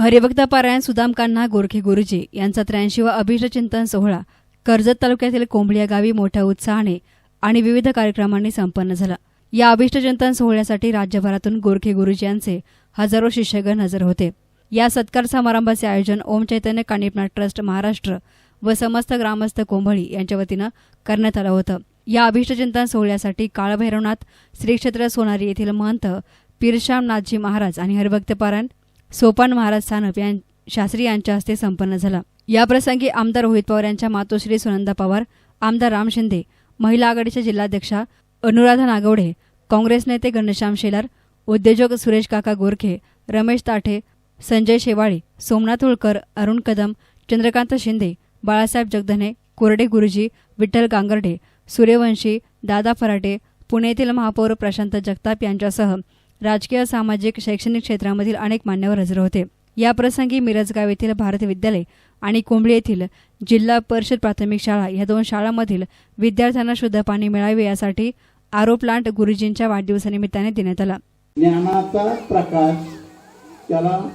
हरिभक्त पारायण सुदाम कान्हा गोरखे गुरुजी यांचा त्र्याऐंशीवा अभिष्ट चिंतन सोहळा कर्जत तालुक्यातील कोंबडिया गावी मोठ्या उत्साहाने आणि विविध कार्यक्रमांनी संपन्न झाला. या अभिष्टचिंतन सोहळ्यासाठी राज्यभरातून गोरखे गुरुजी यांचे हजारो शिष्यगण हजर होते. या सत्कार समारंभाचे आयोजन ओम चैतन्य कानिपनाथ ट्रस्ट महाराष्ट्र व समस्त ग्रामस्थ कोंभळी यांच्या वतीनं करण्यात आलं होतं. या अभिष्टचिंतन सोहळ्यासाठी काळभैरवनाथ श्रीक्षेत्र सोनारी येथील महंत पीरश्याम नाथजी महाराज आणि हरिभक्त पारायण सोपान महाराज सानप यां शास्त्री यांच्या हस्ते संपन्न झाला. याप्रसंगी आमदार रोहित पवार यांच्या मातोश्री सुनंदा पवार आमदार राम शिंदे महिला आघाडीच्या जिल्हाध्यक्षा अनुराधा नागवडे काँग्रेस नेते घनश्याम शेलार उद्योजक सुरेश काका गोरखे रमेश ताठे संजय शेवाळे सोमनाथ होळकर अरुण कदम चंद्रकांत शिंदे बाळासाहेब जगधने कोरडे गुरुजी विठ्ठल गांगर्डे सूर्यवंशी दादा फराटे पुणे येथील महापौर प्रशांत जगताप यांच्यासह राजकीय सामाजिक शैक्षणिक क्षेत्रामधील अनेक मान्यवर हजर होते. याप्रसंगी मिरजगाव येथील भारत विद्यालय आणि कोंबडी येथील जिल्हा परिषद प्राथमिक शाळा या दोन शाळांमधील विद्यार्थ्यांना शुद्ध पाणी मिळावे यासाठी आरो प्लांट गुरुजींच्या वाढदिवसानिमित्ताने देण्यात आला. ज्ञानाचा प्रकाश त्याला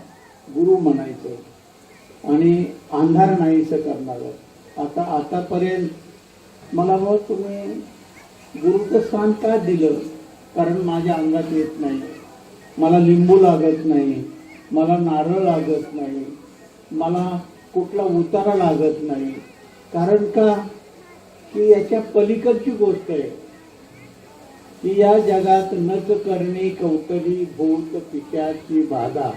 गुरु म्हणायचं आणि अंधार नाहीसं करणार. आता आतापर्यंत मला मग तुम्ही गुरुचं स्थान का दिलं? कारण माझ्या अंगात येत नाही. मला लिंबू लागत नाही. मला नारळ लागत नाही. मला कुठला उतारा लागत नाही. कारण का? की याच्या पलीकडची गोष्ट आहे. की या जगात नच करणे कौतली भूत पिशाची बाधा.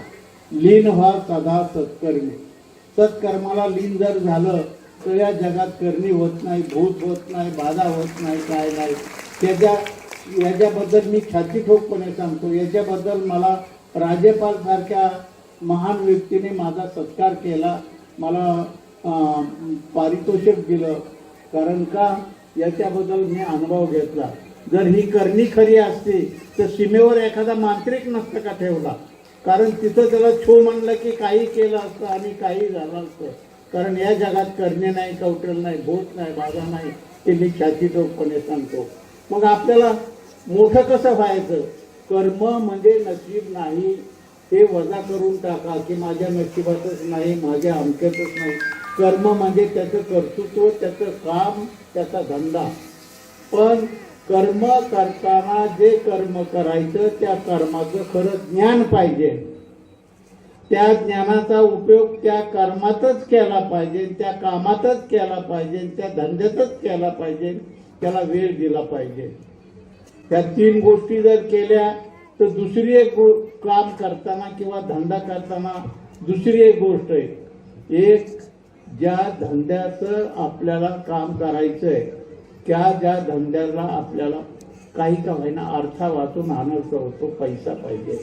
लीन व्हा सदा सत्कर्मी. सत्कर्माला लीन जर झालं तर या जगात करणी होत नाही भूत होत नाही बाधा होत नाही काय नाही. त्याच्या याच्याबद्दल मी छाती ठोकपणे सांगतो. याच्याबद्दल मला राज्यपाल सारख्या महान व्यक्तीने माझा सत्कार केला. मला पारितोषिक दिलं. कारण का? याच्याबद्दल मी अनुभव घेतला. जर ही करणी खरी असती तर सीमेवर एखादा मांत्रिक नसतं का ठेवला? कारण तिथं त्याला छो म्हणलं की काही केलं असतं आणि काही झालं असतं. कारण या जगात करणे नाही कौटल नाही भूत नाही बाधा नाही ते मी छातीटोकपणे सांगतो. मग आपल्याला मोठं कसं व्हायचं? कर्म म्हणजे नशीब नाही. ते वजा करून टाका की माझ्या नशिबातच नाही माझ्या अमक्यातच नाही. कर्म म्हणजे त्याचं कर्तृत्व त्याचं काम त्याचा धंदा. पण कर्म करताना जे कर्म करायचं त्या कर्माचं खरं ज्ञान पाहिजे. त्या ज्ञानाचा उपयोग त्या कर्मातच केला पाहिजे त्या कामातच केला पाहिजे त्या धंद्यातच केला पाहिजे. त्याला वेळ दिला पाहिजे. त्या तीन गोष्टी जर केल्या तर दुसरी एक गो- काम करताना किंवा धंदा करताना दुसरी एक गोष्ट आहे. एक ज्या धंद्याचं आपल्याला काम करायचं आहे त्या ज्या धंद्याला आपल्याला काही का होईना अर्था वाचून आणायचा होतो पैसा पाहिजे.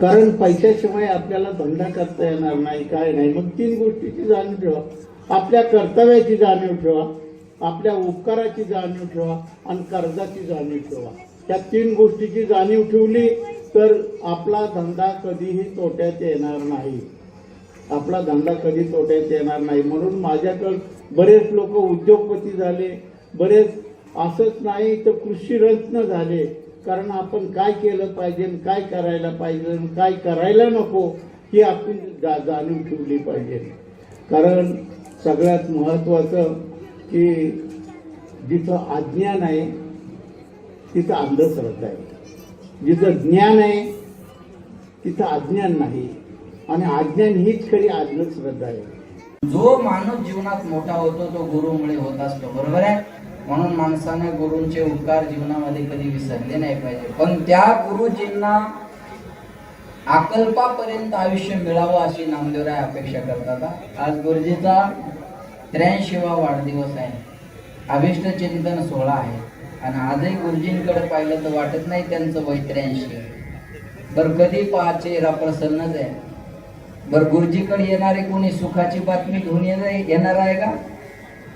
कारण पैशाशिवाय आपल्याला धंदा करता येणार नाही काय नाही. मग तीन गोष्टीची जाणीव ठेवा. आपल्या कर्तव्याची जाणीव ठेवा. आपल्या उपकाराची जाणीव ठेवा आणि कर्जाची जाणीव ठेवा. त्या तीन गोष्टीची जाणीव ठेवली तर आपला धंदा कधीही तोट्यात येणार नाही. आपला धंदा कधी तोट्यात येणार नाही. म्हणून माझ्याकडे बरेच लोक उद्योगपती झाले. बरेच असंच नाही तर कृषीरत्न झाले. कारण आपण काय केलं पाहिजे काय करायला पाहिजे काय करायला नको ही आपण जा जाणीव ठेवली पाहिजे. कारण सगळ्यात महत्वाचं की जिथं अज्ञान आहे तिथं अंधश्रद्धा आहे. जिथं ज्ञान आहे तिथं अज्ञान नाही. आणि अज्ञान हीच खरी अंधश्रद्धा आहे. जो माणूस जीवनात मोठा होतो तो गुरुमुळे होत असतो. बरोबर आहे? म्हणून माणसाने गुरूंचे उपकार जीवनामध्ये कधी विसरले नाही पाहिजे. पण त्या गुरुजींना अकल्पापर्यंत आयुष्य मिळावं अशी नामदेवराय अपेक्षा करतात. आज गुरुजीचा त्र्याऐंशीवा वाढदिवस आहे. अभिष्ट चिंतन सोहळा आहे. आणि आजही गुरुजींकडे पाहिलं तर वाटत नाही त्यांचं वय त्र्याऐंशी. बर कधी पहा चेहरा प्रसन्नच आहे. बर गुरुजीकडे येणारे कोणी सुखाची बातमी घेऊन येणार आहे का?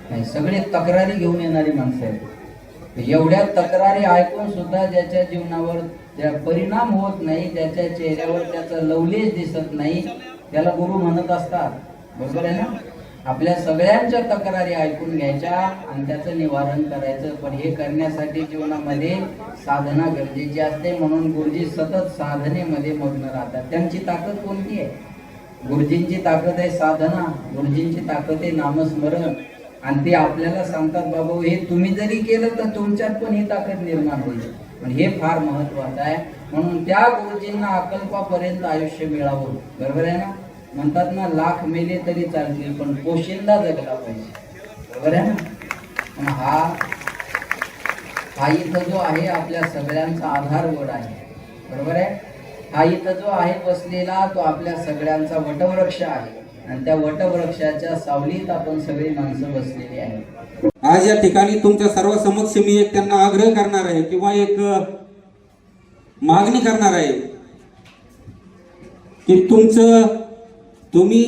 नाही सगळे तक्रारी घेऊन येणारी माणसं आहेत. एवढ्या तक्रारी ऐकून सुद्धा ज्याच्या जीवनावर त्या परिणाम होत नाही ज्याच्या चेहऱ्यावर त्याचा लवलेश दिसत नाही त्याला गुरु म्हणत असतात. बरोबर आहे ना? आपल्या सगळ्यांच्या तक्रारी ऐकून घ्यायच्या आणि त्याचं निवारण करायचं. पण हे करण्यासाठी जीवनामध्ये साधना गरजेची असते. म्हणून गुरुजी सतत साधनेमध्ये मग्न राहतात. त्यांची ताकद कोणती आहे? गुरुजींची ताकद आहे साधना. गुरुजींची ताकद आहे नामस्मरण. आणि ते आपल्याला सांगतात बाबा हे तुम्ही जरी केलं तर तुमच्यात पण ही ताकद निर्माण होईल. पण हे फार महत्वाचं आहे. म्हणून त्या गुरुजींना अकल्पापर्यंत आयुष्य मिळावं. बरोबर आहे ना? म्हणतात ना लाख मेले तरी चालतील पण पोशिंदा जगला पाहिजे. बरोबर आहे ना? हा हा इथं जो आहे आपल्या सगळ्यांचा आधारवड आहे. बरोबर आहे? हा इथं जो आहे बसलेला तो आपल्या सगळ्यांचा वटवृक्ष आहे. आणि त्या वटवृक्षाच्या सावलीत आपण सगळी माणसं बसलेली आहे आज या ठिकाणी तुमच्या सर्व समक्ष मी एक त्यांना आग्रह करणार आहे किंवा एक मागणी करणार आहे की तुमचं तुम्ही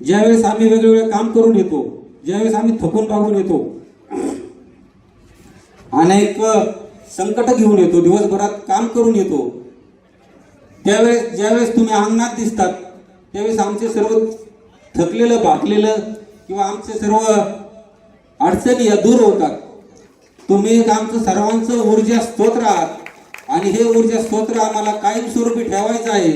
ज्यावेळेस आम्ही वेगवेगळे काम करून येतो ज्यावेळेस आम्ही थकून भागून येतो अनेक संकट घेऊन येतो दिवसभरात काम करून येतो त्यावेळेस ज्यावेळेस तुम्ही अंगणात दिसतात त्यावेळेस आमचे सर्व थकलेलं भागलेलं किंवा आमचे सर्व अडचणी या दूर होतात. तुम्ही एक आमचं सर्वांचं ऊर्जा स्तोत्र आहात आणि हे ऊर्जा स्तोत्र आम्हाला कायमस्वरूपी ठेवायचं आहे.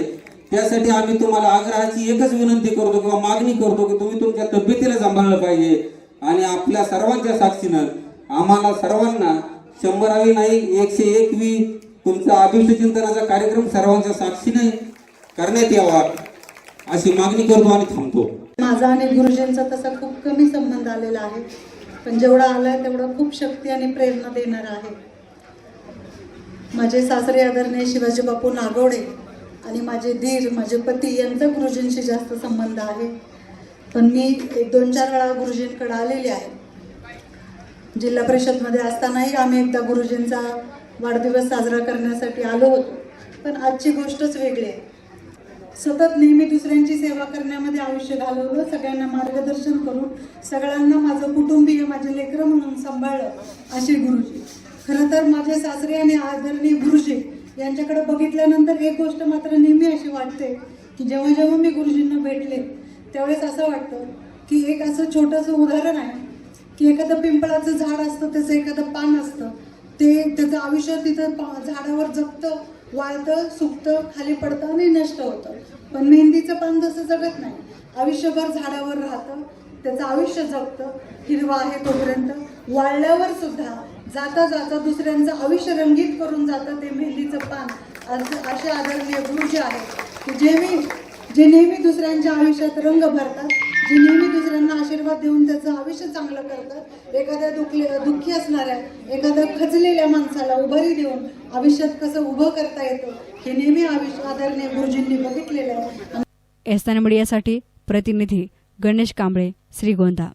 त्यासाठी आम्ही तुम्हाला आग्रहाची एकच विनंती करतो किंवा मागणी करतो की तुम्ही तुमच्या तब्येतीला सांभाळलं पाहिजे. आणि आपल्या सर्वांच्या साक्षीनं आम्हाला सर्वांना शंभरावी नाही एकशे एकवी तुमचा अभिष्ट चिंतनाचा कार्यक्रम सर्वांच्या साक्षीने करण्यात यावा अशी मागणी करतो आणि थांबतो. माझा आणि गुरुजींचा तसा खूप कमी संबंध आलेला आहे. पण जेवढा आलाय तेवढा खूप शक्ती आणि प्रेरणा देणार आहे. माझे सासरे आदरणीय शिवाजी बापू नागवडे आणि माझे धीर माझे पती यांचा गुरुजींशी जास्त संबंध आहे. पण मी एक दोन चार वेळा गुरुजींकडे आलेली आहे. जिल्हा परिषदमध्ये असतानाही आम्ही एकदा गुरुजींचा वाढदिवस साजरा करण्यासाठी आलो होतो. पण आजची गोष्टच वेगळी आहे. सतत नेहमी दुसऱ्यांची सेवा करण्यामध्ये आयुष्य घालवलं सगळ्यांना मार्गदर्शन करून सगळ्यांना माझं कुटुंबीय माझे लेकरं म्हणून सांभाळलं असे गुरुजी. खरं तर माझे सासरे आणि आदरणीय गुरुजी यांच्याकडे बघितल्यानंतर एक गोष्ट मात्र नेहमी अशी वाटते की जेव्हा जेव्हा मी गुरुजींना भेटले त्यावेळेस असं वाटतं की एक असं छोटंसं उदाहरण आहे की एखादं पिंपळाचं झाड असतं त्याचं एखादं पान असतं ते त्याचं आयुष्य तिथं पा झाडावर जगतं वाळतं सुकतं खाली पडतं आणि नष्ट होतं. पण मेहंदीचं पान जसं जगत नाही. आयुष्यभर झाडावर राहतं त्याचं आयुष्य जगतं हिरवा आहे तोपर्यंत वाळल्यावर सुद्धा जाता जाता दुसऱ्यांचं आयुष्य रंगीत करून जातं ते मेहंदीचं पान. असं असे आदरणीय गुरुजी आहेत की जे मी जे नेहमी दुसऱ्यांच्या आयुष्यात रंग भरतात जे नेहमी दुसऱ्यांना आशीर्वाद देऊन त्याचं आयुष्य चांगलं करतात. एखाद्या दुखले दुःखी असणाऱ्या एखाद्या खचलेल्या माणसाला उभारी देऊन आयुष्यात कसं उभं करता येतं हे नेहमी आयुष्य आदरणीय गुरुजींनी बघितलेलं आहे. एस्तान मीडियासाठी प्रतिनिधी गणेश कांबळे श्रीगोंदा.